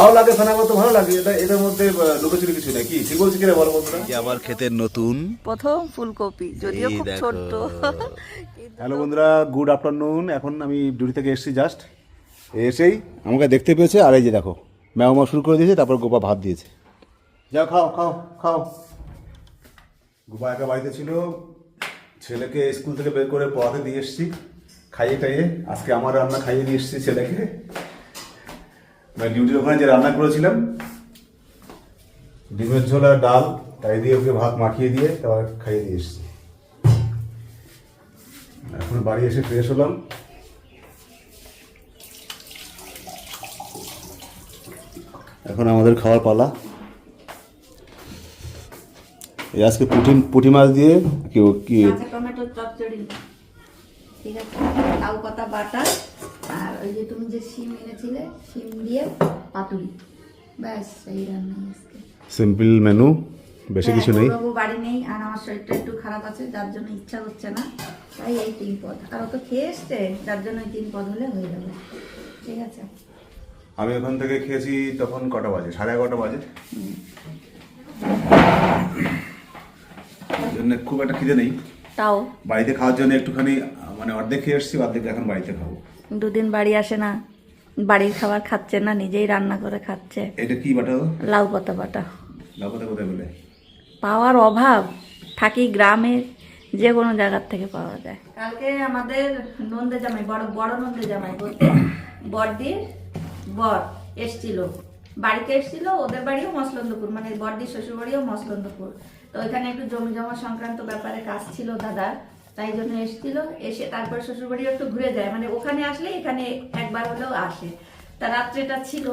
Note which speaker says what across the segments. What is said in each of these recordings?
Speaker 1: ভালো লাগে ফেনা করতে ভালো লাগে এটা এটার মধ্যে লুকোচুরি কিছু নেই। কি? ঠিক বলছি কিনা বলো বন্ধুরা? আবার খেতে নতুন?
Speaker 2: প্রথম ফুলকপি যদিও খুব
Speaker 1: দেখো। হ্যালো বন্ধুরা গুড আফটারনুন। এখন আমি ডিউটি থেকে এসেছি জাস্ট। এসেই আমাকে দেখতে পেয়েছে আর এই যে দেখো ম্যাও মা শুরু করে দিয়েছে তারপর গোপা ভাত দিয়েছে। যাও খাও খাও খাও। গোপা একা বাড়িতে ছিল। ছেলেকে স্কুল থেকে বের করে পড়াতে দিয়ে এসেছি খাইয়ে খাইয়ে। আজকে আমার রান্না খাইয়ে দিয়ে এসেছি ছেলেকে। ডিউটির ওখানে যে রান্না করেছিলাম, ডিমের ঝোল ডাল, তাই দিয়ে ওকে ভাত মাখিয়ে দিয়ে তারপর খাইয়ে দিয়ে এসেছি। এখন বাড়ি এসে ফ্রেশ হলাম। এখন আমাদের খাওয়ার পালা। এই আজকে পুঁটি পুঁটি মাছ দিয়ে কি কি?
Speaker 2: টমেটো চচ্চড়ি। ঠিক আছে? লাউ পাতা বাটা ওই যে তুমি যে শিম এনেছিলে শিম দিয়ে পাতুরি। ব্যাস এই রান্নাই আজকে।
Speaker 1: সিম্পল মেনু বেশি কিছু নেই?
Speaker 2: হ্যাঁ, বাবু বাড়ি নেই আর আমার শরীরটা একটু খারাপ আছে যার জন্য ইচ্ছা হচ্ছে না। তাই এই তিন পদ। আর তো খেয়ে এসছে যার জন্য এই তিন পদ হলে হয়ে যাবে। ঠিক আছে।
Speaker 1: আমি ওখান থেকে খেয়েছি তখন কটা বাজে? সাড়ে এগারোটা বাজে। জন্য খুব একটা খিদে নেই।
Speaker 2: তাও।
Speaker 1: বাড়িতে খাওয়ার জন্য একটুখানি মানে অর্ধেক খেয়ে এসেছি অর্ধেক এখন বাড়িতে খাব।
Speaker 2: দুদিন বাড়ি আসে না বাড়ির খাবার খাচ্ছে না নিজেই রান্না করে খাচ্ছে।
Speaker 1: এটা কি বাটা
Speaker 2: লাউ পাতা বাটা।
Speaker 1: লাপাতা কোথায় বলে?
Speaker 2: পাওয়ার অভাব থাকি গ্রামে যে কোনো জায়গার থেকে পাওয়া যায়। কালকে আমাদের নন্দে জামাই বড় বড় নন্দে জামাই বলতে বড়দির বর এসছিল। বাড়িতে এসছিল ওদের বাড়িও মসলন্দপুর মানে বড়দির শ্বশুর বাড়িও মসলন্দপুর। তো ওইখানে একটু জমি জমা সংক্রান্ত ব্যাপারে কাজ ছিল দাদার, তাই জন্য এসছিল। এসে তারপরে শ্বশুর বাড়িও একটু ঘুরে যায়। মানে ওখানে আসলে এখানে একবার হলেও আসে। তা রাত্রেটা ছিল।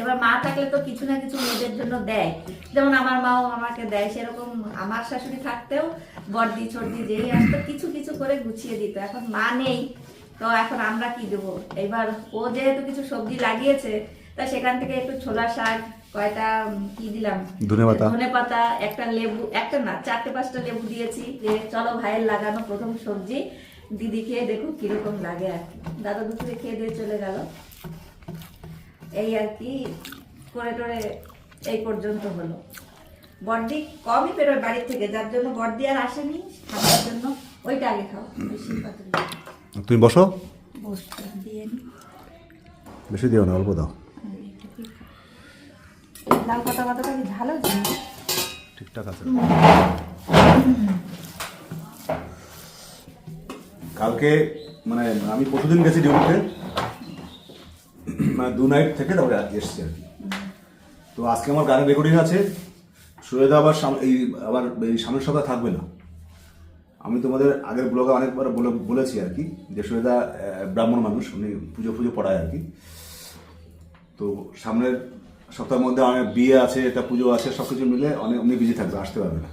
Speaker 2: এবার মা থাকলে তো কিছু না কিছু মেয়েদের জন্য দেয়। যেমন আমার মাও আমাকে দেয়, সেরকম আমার শাশুড়ি থাকতেও বর্দি, ছর্দি যেই আসতো, কিছু কিছু করে গুছিয়ে দিত। এখন মা নেই, তো এখন আমরা কি দেবো? এবার ও যেহেতু কিছু সবজি লাগিয়েছে, তা সেখান থেকে একটু ছোলা শাক কয়টা কি দিলাম?
Speaker 1: ধনেপাতা।
Speaker 2: ধনে পাতা একটা লেবু একটা না চারটে পাঁচটা লেবু দিয়েছি। যে চলো ভাইয়ের লাগানো প্রথম সবজি। দিদি খেয়ে দেখুক কীরকম লাগে আর। দাদা দুপুরে খেয়ে দিয়ে চলে গেল। এই আর কি করে টরে এই পর্যন্ত হলো। বর্দি কমই বেরোয় বাড়ি থেকে যার জন্য বর্দি আর আসেনি খাবার জন্য ওইটা আগে খাও
Speaker 1: তুমি বসো।
Speaker 2: বসতে দিয়ে
Speaker 1: বেশি দিও না অল্প দাও।
Speaker 2: লাল পাতা পাতাটা কি ঝাল হচ্ছে
Speaker 1: ঠিকঠাক আছে। কালকে মানে আমি প্রতিদিন গেছি ডিউটিতে। মানে দু নাইট থেকে তারপরে আজকে এসছি আর কি। তো আজকে আমার গানের রেকর্ডিং আছে। সুরেদা আবার এই আবার এই সামনের সপ্তাহে থাকবে না। আমি তোমাদের আগের ব্লগে অনেকবার বলে বলেছি আর কি যে সুরেদা ব্রাহ্মণ মানুষ উনি পুজো পুজো পড়ায় আর কি। তো সামনের সপ্তাহের মধ্যে অনেক বিয়ে আছে এটা পুজো আছে সব কিছু মিলে অনেক অনেক বিজি থাকবে আসতে পারবে না।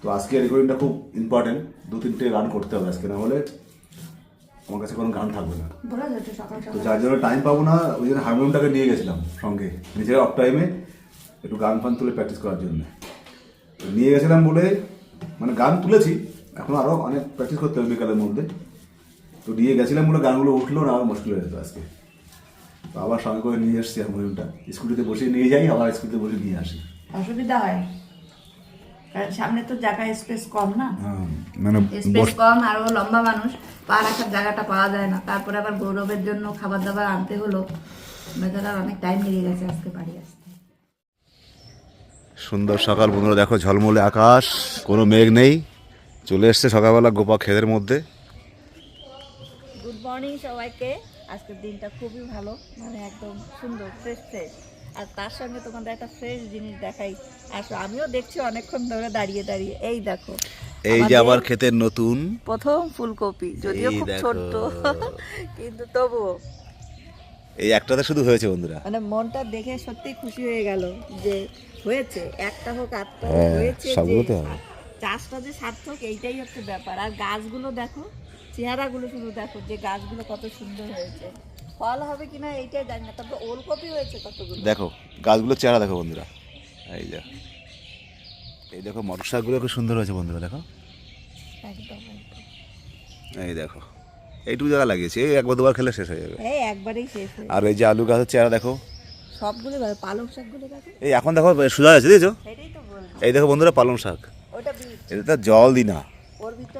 Speaker 1: তো আজকে রেকর্ডিংটা খুব ইম্পর্টেন্ট দু তিনটে গান করতে হবে আজকে না হলে আমার কাছে কোনো গান থাকবে না। তো যার জন্য টাইম পাবো না ওই জন্য হারমোনিয়ামটাকে নিয়ে গেছিলাম সঙ্গে নিজের অফ টাইমে একটু গান ফান তুলে প্র্যাকটিস করার জন্য। তো নিয়ে গেছিলাম বলে মানে গান তুলেছি এখন আরও অনেক প্র্যাকটিস করতে হবে বিকালের মধ্যে। তো নিয়ে গেছিলাম বলে গানগুলো উঠল না আরও মুশকিল হয়ে যেত আজকে। তো আবার সঙ্গে করে নিয়ে এসছি হারমোনিয়ামটা স্কুটিতে বসে নিয়ে যাই আবার স্কুটিতে বসে নিয়ে আসি।
Speaker 2: অসুবিধা হয়। কারণ সামনে তো জায়গা স্পেস কম না?
Speaker 1: মানে
Speaker 2: স্পেস কম আর ও লম্বা মানুষ। পা রাখার জায়গাটা পাওয়া যায় না। তারপরে আবার গৌরবের জন্য খাবার দাবার আনতে হলো। বেচারার অনেক টাইম লেগে গেছে আজকে বাড়ি আসতে।
Speaker 1: সুন্দর সকাল বন্ধুরা দেখো ঝলমলে আকাশ কোনো মেঘ নেই। চলে এসছে সকালবেলা গোপা ক্ষেতের মধ্যে।
Speaker 2: গুড মর্নিং সবাইকে। আজকের দিনটা খুবই ভালো মানে একদম সুন্দর ফ্রেশ ফ্রেশ আর তার সঙ্গে তোমাদের একটা ফ্রেশ জিনিস দেখাই। আসো আমিও দেখছি অনেকক্ষণ ধরে দাঁড়িয়ে দাঁড়িয়ে। এই দেখো
Speaker 1: এই যে আবার ক্ষেতের নতুন
Speaker 2: প্রথম ফুলকপি যদিও খুব। ছোট্ট কিন্তু তবুও।
Speaker 1: এই একটাতে শুধু হয়েছে বন্ধুরা।
Speaker 2: মানে মনটা দেখে সত্যি খুশি হয়ে গেল যে হয়েছে একটা হোক আটটা হোক,
Speaker 1: হ্যাঁ,
Speaker 2: হয়েছে
Speaker 1: সবগুলোতে হবে।
Speaker 2: চাষটা যে সার্থক এইটাই হচ্ছে ব্যাপার। আর গাছগুলো দেখো চেহারাগুলো শুধু দেখো যে গাছগুলো কত সুন্দর হয়েছে। ফল হবে কিনা এইটাই জানি না তারপর ওলকপি হয়েছে কতগুলো?
Speaker 1: দেখো গাছগুলো চেহারা দেখো বন্ধুরা। এই যে এই দেখো মটর শাকগুলো খুব সুন্দর হয়েছে বন্ধুরা দেখো। এই দেখো এইটুকু জায়গা লাগিয়েছি এই একবার দুবার খেলে শেষ হয়ে যাবে।
Speaker 2: এই একবারেই শেষ হয়ে
Speaker 1: আর এই যে আলু গাছের চেহারা দেখো।
Speaker 2: সবগুলো ভালো পালং শাকগুলো দেখো।
Speaker 1: এই এখন দেখো সোজা আছে
Speaker 2: বলব
Speaker 1: এই দেখো বন্ধুরা পালং শাক।
Speaker 2: ওটা বীজ।
Speaker 1: এটা তো জল দিই না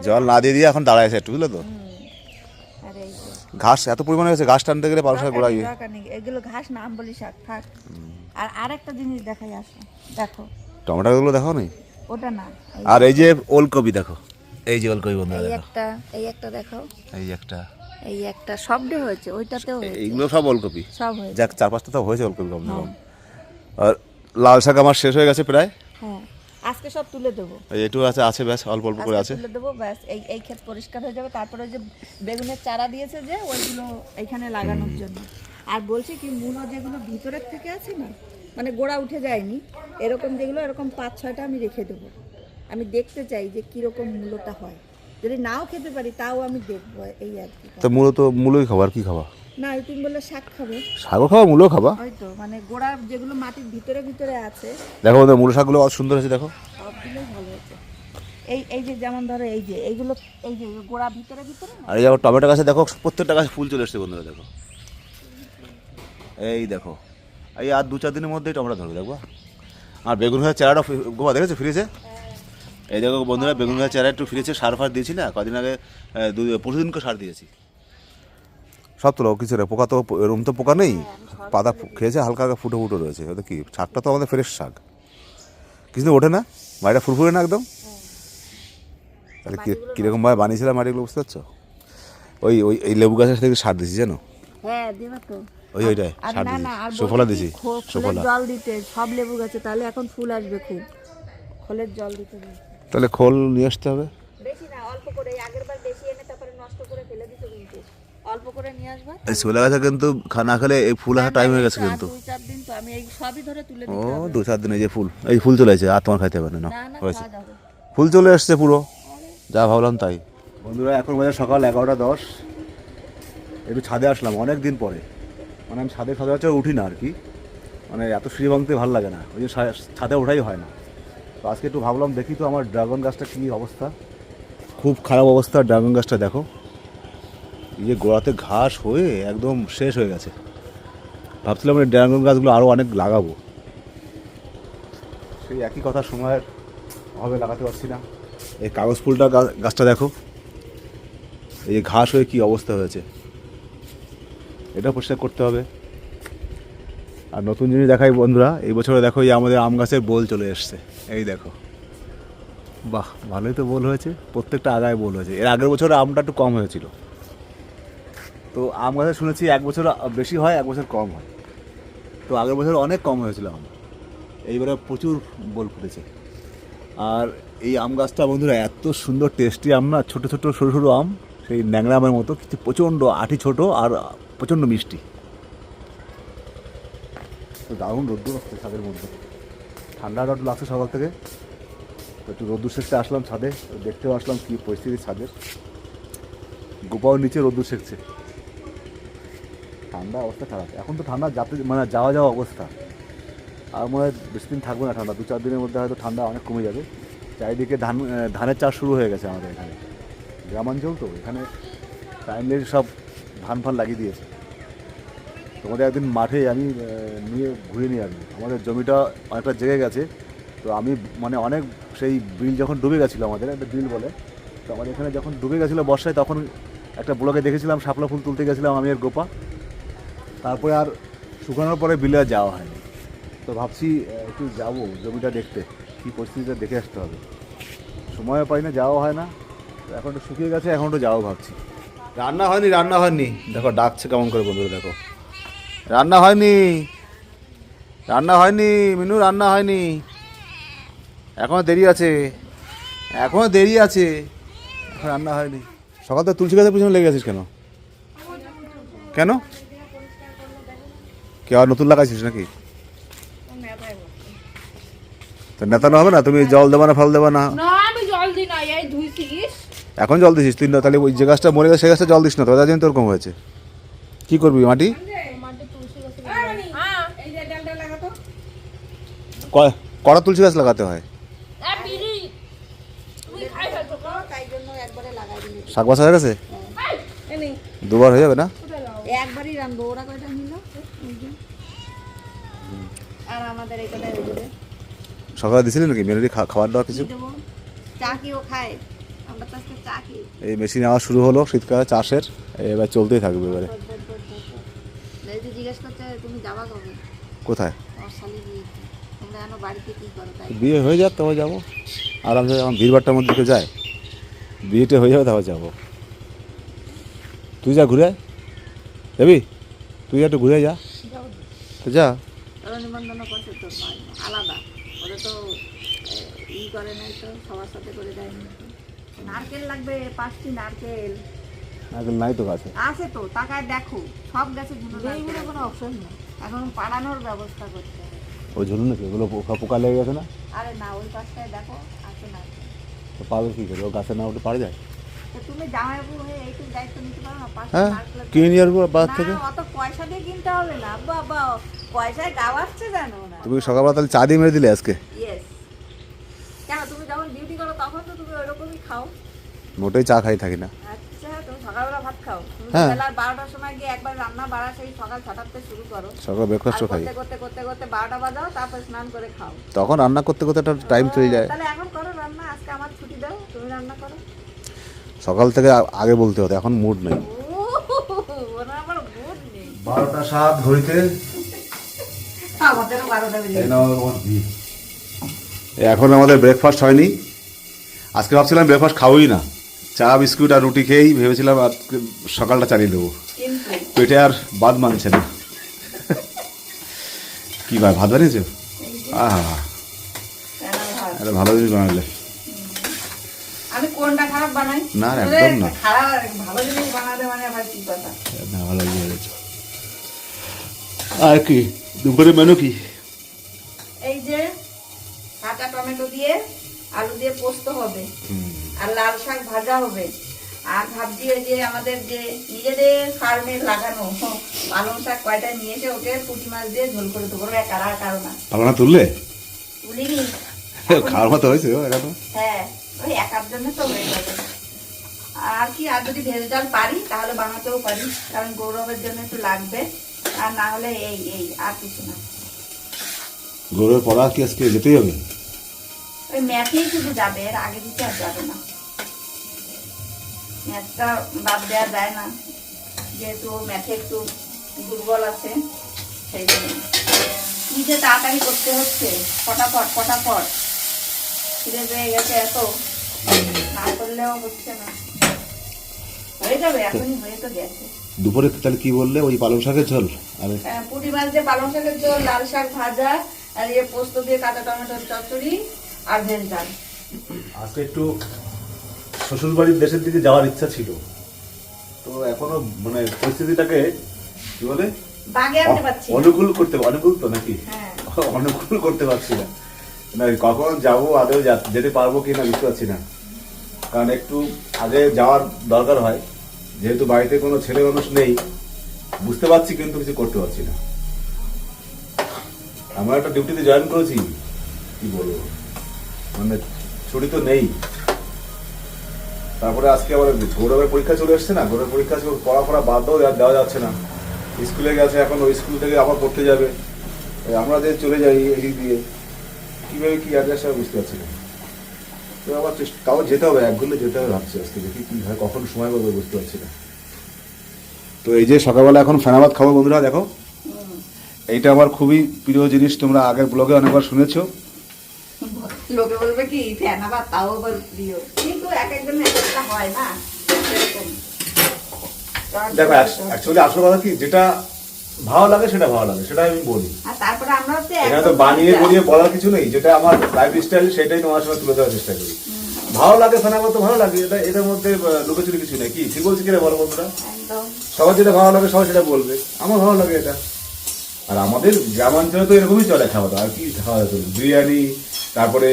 Speaker 1: জল না দিয়ে দিয়ে এখন দাঁড়ায় আছে একটু বুঝলো তো? ঘাস এত পরিমাণে হয়েছে ঘাস টানতে গেলে পালং শাক গোড়া
Speaker 2: নেই এগুলো ঘাস নাম বলি শাক থাক। আর আরেকটা জিনিস দেখাই আসো দেখো।
Speaker 1: টমেটোগুলো দেখো নি?
Speaker 2: ওটা না
Speaker 1: আর এই যে ওলকপি দেখো এই যে ওলকপি বন্ধুরা
Speaker 2: এই
Speaker 1: দেখো।
Speaker 2: একটা এই একটা দেখো।
Speaker 1: এই একটা।
Speaker 2: এই একটা সবডে হয়েছে ওইটাতেও হয়েছে।
Speaker 1: এইগুলো সব ওলকপি।
Speaker 2: সব হয়েছে।
Speaker 1: যাক চার পাঁচটা তো হয়েছে ওলকপি কম কম আর লাল শাক আমার শেষ হয়ে গেছে প্রায়।
Speaker 2: হ্যাঁ। আজকে সব তুলে দেবো।
Speaker 1: একটু আছে আছে ব্যাস অল্প অল্প করে আছে।
Speaker 2: তুলে দেবো ব্যাস এই এই ক্ষেত পরিষ্কার হয়ে যাবে। তারপরে যে বেগুনের চারা দিয়েছে যে ওইগুলো এখানে লাগানোর জন্য। আর বলছি কি মূলো যেগুলো ভিতরের থেকে আছে না মানে গোড়া উঠে যায়নি এরকম যেগুলো এরকম পাঁচ ছয়টা আমি রেখে দেবো। আমি দেখতে চাই যে কীরকম মূলোটা হয়। যদি নাও খেতে পারি তাও আমি দেখব এই আর কি।
Speaker 1: তো মূলত মূলই খাবার কি খাবা?
Speaker 2: না ওই তুমি বললে শাক খাবে।
Speaker 1: শাকও খাবা মূলও খাবা?
Speaker 2: হয়তো মানে গোড়া যেগুলো মাটির ভিতরে ভিতরে আছে।
Speaker 1: দেখো বন্ধুরা মূল শাকগুলো অত সুন্দর হয়েছে দেখো।
Speaker 2: সবগুলোই ভালো হয়েছে। এই এই যে যেমন ধরো এই যে এইগুলো এই যে গোড়া ভিতরে ভিতরে
Speaker 1: আর এই দেখো টমেটো গাছে দেখো প্রত্যেকটা গাছে ফুল চলে এসছে বন্ধুরা দেখো। এই দেখো এই আর দু চার দিনের মধ্যেই টমেটো ধরবে দেখো আর বেগুন গাছের চারাটা গোবা দেখেছ ফিরেছে? এই দেখো বন্ধুরা বেগুন গাছের চারা একটু ফিরেছে সার ফার দিয়েছি না কদিন আগে দু পরশুদিনকে সার দিয়েছি। সব তো কিছু রে পোকা তো এরকম তো পোকা নেই। পাতা খেয়েছে হালকা হালকা ফুটো ফুটো রয়েছে। ওটা কি শাকটা তো আমাদের ফ্রেশ শাক। কিছু ওঠে না? মাটিটা ফুরফুরে না একদম? তাহলে কি কীরকম ভাবে বানিয়েছিলাম মাটিগুলো বুঝতে পারছ? ওই ওই এই লেবু গাছের থেকে সার দিছি জানো?
Speaker 2: হ্যাঁ তো।
Speaker 1: ওই ওইটাই সার দিছি সুফলা দিছি সুফলা।
Speaker 2: জল দিতে সব লেবু গাছে তাহলে এখন ফুল আসবে খুব। খোলের জল দিতে
Speaker 1: তাহলে খোল নিয়ে আসতে হবে।
Speaker 2: বেশি না অল্প করে আগের বার বেশি এনে তারপরে নষ্ট করে ফেলে দিতে কিন্তু অল্প করে নিয়ে আসবা।
Speaker 1: এই ছোলা গাছে কিন্তু খানা খেলে এই ফুল আসার টাইম হয়ে গেছে কিন্তু।
Speaker 2: দুই চার দিন তো আমি এই সবই ধরে তুলে
Speaker 1: ও দু চার দিনে যে ফুল। এই ফুল চলে এসেছে আর তোমার খাইতে হবে না হয়েছে। ফুল চলে এসছে পুরো। যা ভাবলাম তাই। বন্ধুরা এখন বাজে সকাল এগারোটা দশ। একটু ছাদে আসলাম অনেক দিন পরে। মানে আমি ছাদে সচরাচর উঠি না আর কি। মানে এত সিঁড়ি ভাঙতে ভালো লাগে না। ওই জন্য ছাদে ওঠাই হয় না। তো আজকে একটু ভাবলাম দেখি তো আমার ড্রাগন গাছটা কী অবস্থা। খুব খারাপ অবস্থা ড্রাগন গাছটা দেখো। এই যে গোড়াতে ঘাস হয়ে একদম শেষ হয়ে গেছে। ভাবছিলাম এই ড্রাগন গাছগুলো আরও অনেক লাগাবো। সেই একই কথা সময়ের অভাবে লাগাতে পারছি না। এই কাগজ ফুলটা গাছটা দেখো। এই ঘাস হয়ে কি অবস্থা হয়েছে। এটা পরিষ্কার করতে হবে। আর নতুন জিনিস দেখাই বন্ধুরা এই বছরে দেখো এই আমাদের আম গাছের বোল চলে এসছে। এই দেখো। বাহ ভালোই তো বোল হয়েছে। প্রত্যেকটা আগায় বোল হয়েছে। এর আগের বছরে আমটা একটু কম হয়েছিল। তো আম গাছে শুনেছি এক বছর বেশি হয়, এক বছর কম হয়। তো আগের বছর অনেক কম হয়েছিল আম। এইবারে প্রচুর বল ফুটেছে। আর এই আম গাছটা বন্ধুরা, এত সুন্দর টেস্টি আম না, ছোটো ছোটো, সরু সরু আম, সেই ন্যাংরা আমের মতো, কিন্তু প্রচণ্ড আঠি ছোট আর প্রচণ্ড মিষ্টি। তো দারুণ রোদ্দুর আসছে ছাদের মধ্যে। ঠান্ডা একটু লাগছে সকাল থেকে। তো একটু রোদ্দুর সেকতে আসলাম ছাদে, দেখতেও আসলাম কী পরিস্থিতি ছাদের। গোপাও নিচে রোদ্দুর সেকছে ঠান্ডা অবস্থা খারাপ। এখন তো ঠান্ডা যাতে মানে যাওয়া যাওয়া অবস্থা। আর মনে হয় বেশি দিন থাকবে না ঠান্ডা। দু চার দিনের মধ্যে হয়তো ঠান্ডা অনেক কমে যাবে। চারিদিকে ধান ধানের চাষ শুরু হয়ে গেছে আমাদের এখানে। গ্রামাঞ্চল তো, এখানে টাইমলি সব ধান ফান লাগিয়ে দিয়েছে। তোমাদের একদিন মাঠে আমি নিয়ে ঘুরে নিয়ে আসব। আমাদের জমিটা অনেকটা জেগে গেছে। তো আমি মানে অনেক সেই বিল যখন ডুবে গেছিল আমাদের, একটা বিল বলে, তো আমাদের এখানে যখন ডুবে গেছিল বর্ষায়, তখন একটা ব্লগে দেখেছিলাম, শাপলা ফুল তুলতে গেছিলাম আমি আর গোপা। তারপরে আর শুকানোর পরে বিলে আর যাওয়া হয়নি। তো ভাবছি একটু যাব জমিটা দেখতে কী পরিস্থিতিটা দেখে আসতে হবে। সময়ও পাই না যাওয়া হয় না। তো এখন তো শুকিয়ে গেছে এখন তো যাব ভাবছি। রান্না হয়নি রান্না হয়নি। দেখো ডাকছে কেমন করে বন্ধুরা দেখো। রান্না হয়নি রান্না হয়নি মিনু রান্না হয়নি। এখনও দেরি আছে এখনও দেরি আছে। এখন রান্না হয়নি। সকাল তো তুলসী গাছের পিছনে লেগে আছিস কেন? কেন? কে আর নতুন লাগাইছিস নাকি? তো নেতানো হবে না তুমি জল দেবা না ফল দেবা না?
Speaker 3: না আমি জল দিই না এই ধুইছিস
Speaker 1: এখন জল দিছিস তুই না তাহলে ওই যে গাছটা মরে গেছে সে গাছটা জল দিস না তো তার জন্য তো ওরকম হয়েছে। কি করবি মাটি?
Speaker 3: হ্যাঁ
Speaker 2: এই যে ডালটা লাগাতো
Speaker 1: ক- কড়া তুলসী গাছ লাগাতে হয়।
Speaker 3: এ বিড়ি। তুই খাই ফেলছো তো?
Speaker 2: তাই জন্য একবারে লাগাই দিলি
Speaker 1: শাক বাসা হয়ে গেছে? দুবার হয়ে যাবে না?
Speaker 2: একবারই রানবো ওরা কয়টা নিল? আর আমাদের এই রেখে
Speaker 1: সকালে দিছিলেন নাকি? খাবার দাওয়া কিছু?
Speaker 2: চা কি ও খায়? আমরা তো আজকে চা কি
Speaker 1: এই মেশিন আওয়াজ শুরু হলো শীতকালে চাষের এবার চলতেই থাকবে এবারে।
Speaker 2: জিজ্ঞেস করছে তুমি যাবা কবে?
Speaker 1: কোথায়?
Speaker 2: বিয়ে
Speaker 1: হয়ে যাক তবে যাব। আরামসে যখন ভিড়ভাড়টার মধ্যে যায় বিয়েটা হয়ে যাবে তারপর যাব। তুই যা ঘুরে আয়। যাবি তুই একটু ঘুরে যা। তো যা।
Speaker 2: ওরা নিমন্ত্রণ করছে তো মা- আলাদা। ওরা তো ই করে নাই তো সবার সাথে করে দেয়নি নারকেল লাগবে পাঁচটি নারকেল।
Speaker 1: নাই তো কাছে।
Speaker 2: আছে তো টাকায় দেখো সব গাছে নারকেল। কোনো অপশন নেই। এখন পাড়ানোর ব্যবস্থা করতে হবে।
Speaker 1: ওই ঝুলুন নাকি? ওগুলো পোকা পোকা লেগে গেছে না?
Speaker 2: আরে না ওই পাশটায় দেখো আছে নারকেল।
Speaker 1: তো পাবে কী করে? ও গাছে না উঠে পারে যায়?
Speaker 2: তুমি জামাইবাবু হয়ে এইটুকু দায়িত্ব নিতে পারো না পাঁচটা
Speaker 1: হ্যাঁ
Speaker 2: নারকেলের
Speaker 1: কিনে নিয়ে আসব বাজার
Speaker 2: না, অত পয়সা দিয়ে কিনতে হবে না বাবা পয়সায় গাওয়াচ্ছে জানো না
Speaker 1: তুমি সকালবেলা তাহলে চা দিয়ে মেরে দিলে আজকে?
Speaker 2: ইয়েস কেন তুমি যখন ডিউটি করো তখন তো তুমি খাও।
Speaker 1: মোটেই চা খাই থাকি না।
Speaker 2: আচ্ছা তুমি সকালবেলা ভাত খাও। তুমি
Speaker 1: হ্যাঁ।
Speaker 2: বেলা বারোটার সময় গিয়ে একবার রান্না বাড়া সেই সকাল থেকে শুরু করো।
Speaker 1: সকাল
Speaker 2: আর
Speaker 1: খাই।
Speaker 2: করতে করতে করতে করতে বারোটা বাজাও তারপর স্নান করে খাও।
Speaker 1: তখন রান্না করতে করতে একটা টাইম চলে যায়।
Speaker 2: তাহলে এখন করো রান্না আজকে আমার ছুটি দাও তুমি রান্না করো।
Speaker 1: সকাল থেকে আগে বলতে হতো এখন মুড নেই।
Speaker 2: ও ওনার আবার মুড নেই
Speaker 1: বারোটা সাত ঘড়িতে
Speaker 2: গেছে।
Speaker 1: এখন আমাদের ব্রেকফাস্ট হয়নি। আজকে ভাবছিলাম ব্রেকফাস্ট খাবোই না। চা বিস্কুট আর রুটি খেয়েই ভেবেছিলাম আজকে সকালটা চালিয়ে দেবো। পেটে আর বাদ মানছে না। কি ভাই ভাত বানিয়েছো? আহা? আরে ভালো জিনিস বানালে।
Speaker 2: আমি কোনটা খারাপ বানাই?
Speaker 1: না, একদম না।
Speaker 2: খারাপ ভালো জিনিস বানাতে মানে আবার কি কথা?
Speaker 1: না, ভালো জিনিস আর কি দুপুরে মেনু কি?
Speaker 2: এই যে কাঁচা টমেটো দিয়ে আলু দিয়ে পোস্ত হবে আর লাল শাক ভাজা হবে আর ভাবছি ওই যে আমাদের যে নিজেদের ফার্মে লাগানো পালং শাক কয়টা নিয়েছে ওকে পুঁটি মাছ দিয়ে ঝোল করে দেবো একা আর কারও না।
Speaker 1: ভালো না তুললে?
Speaker 2: তুলিনি।
Speaker 1: খাওয়ার মতো হয়েছে
Speaker 2: হ্যাঁ। ওই একার জন্য তো হয়ে যাবে। আর কি আর যদি ভেজ ডাল পারি তাহলে বানাতেও পারি কারণ গৌরবের জন্য একটু লাগবে। আর না হলে এই এই আর কিছু না।
Speaker 1: গরুর পড়া কি আজকে যেতেই হবে?
Speaker 2: ওই ম্যাথেই শুধু যাবে এর আগে দিতে আর যাবে না। ম্যাথটা বাদ দেওয়া যায় না যেহেতু ম্যাথে একটু দুর্বল আছে সেই জন্য। যে তাড়াতাড়ি করতে হচ্ছে ফটাফট ফটাফট ফিরে পেয়ে গেছে এত।
Speaker 1: দুপুরে তাহলে কি বললে? ওই পালং শাকের ঝোল? আরে
Speaker 2: পুঁটি মাছ দিয়ে পালং শাকের ঝোল লাল শাক ভাজা আর ইয়ে পোস্ত দিয়ে কাঁচা টমেটোর চচ্চড়ি আর ভেজ ডাল।
Speaker 1: আজকে একটু শ্বশুরবাড়ির দেশের দিকে যাওয়ার ইচ্ছা ছিল। তো এখনও মানে পরিস্থিতিটাকে কি বলে। অনুকূল করতে অনুকূল তো নাকি?
Speaker 2: হ্যাঁ।
Speaker 1: অনুকূল করতে পারছি না। না, কখন যাব, আদৌ যেতে পারব কি না বুঝতে পারছি না। কারণ একটু আগে যাওয়ার দরকার হয়। যেহেতু বাড়িতে কোনো ছেলে মানুষ নেই, বুঝতে পারছি কিন্তু কিছু করতে পারছি না। আমরা একটা ডিউটিতে জয়েন করেছি, কি বলব? মানে ছুটি তো নেই। তারপরে আজকে আবার গৌরবের পরীক্ষা চলে এসছে না, গৌরবের পরীক্ষা পড়া পড়া বাদ দাও দেওয়া যাচ্ছে না। স্কুলে গেছে, এখন ওই স্কুল থেকে আবার পড়তে যাবে। আমরা যে চলে যাই এদিক দিয়ে। কীভাবে কি অ্যাডজাস্ট হবে বুঝতে পারছি না। তো আবার চেষ্টা তাও যেতে হবে একগুলো যেতে হবে ভাবছি আজকে দেখি কি হয় কখন সময় পাবো বুঝতে পারছি না। তো এই যে সকালবেলা এখন ফেনাবাদ খাব বন্ধুরা দেখো। এইটা আমার খুবই প্রিয় জিনিস তোমরা আগের ব্লগে অনেকবার শুনেছো।
Speaker 2: লোকে বলবে কি ফ্যান আবার তাও প্রিয়। কিন্তু এক একটা হয় না
Speaker 1: দেখো অ্যাকচুয়ালি আসল কথা কি যেটা ভালো লাগে সেটা ভালো লাগে সেটা আমি বলি।
Speaker 2: তারপরে আমরা
Speaker 1: এখানে তো বানিয়ে বলিয়ে বলার কিছু নেই যেটা আমার লাইফ স্টাইল সেটাই তোমার সঙ্গে তুলে দেওয়ার চেষ্টা করি। ভালো লাগে ফেনাবাদ তো ভালো লাগে এটা এটার মধ্যে লুকোচুরি কিছু নেই। কি ঠিক বলছি কিনা বলো বন্ধুরা? সবার যেটা ভালো লাগে সবাই সেটা বলবে। আমার ভালো লাগে এটা। আর আমাদের গ্রামাঞ্চলে তো এরকমই চলে খাওয়া দাওয়া। আর কি খাওয়া দাওয়া বিরিয়ানি তারপরে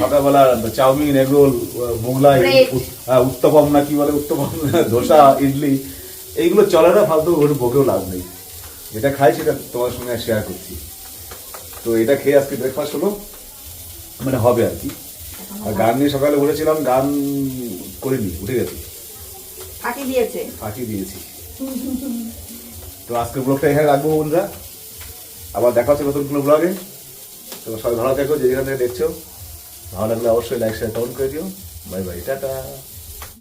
Speaker 1: সকালবেলা চাউমিন এগরোল মোগলাই. উত্তপম না কি বলে উত্তপম ধোসা ইডলি এইগুলো চলে না ফালতু ওর বকেও লাভ নেই। যেটা খাই সেটা তোমার সঙ্গে শেয়ার করছি। তো এটা খেয়ে আজকে ব্রেকফাস্ট হলো মানে হবে আর কি। আর গান নিয়ে সকালে উঠেছিলাম গান করিনি উঠে গেছি।
Speaker 2: ফাঁকি দিয়েছে।
Speaker 1: ফাঁকি দিয়েছি। তো আজকে ব্লগটা এখানে রাখব বন্ধুরা। আবার দেখা হচ্ছে নতুন কোনো ব্লগে তোমার সবাই ভালো থেকো যে যেখান থেকে দেখছ। ভালো লাগলে অবশ্যই লাইক শেয়ার কমেন্ট করে দিও। Bye bye tata.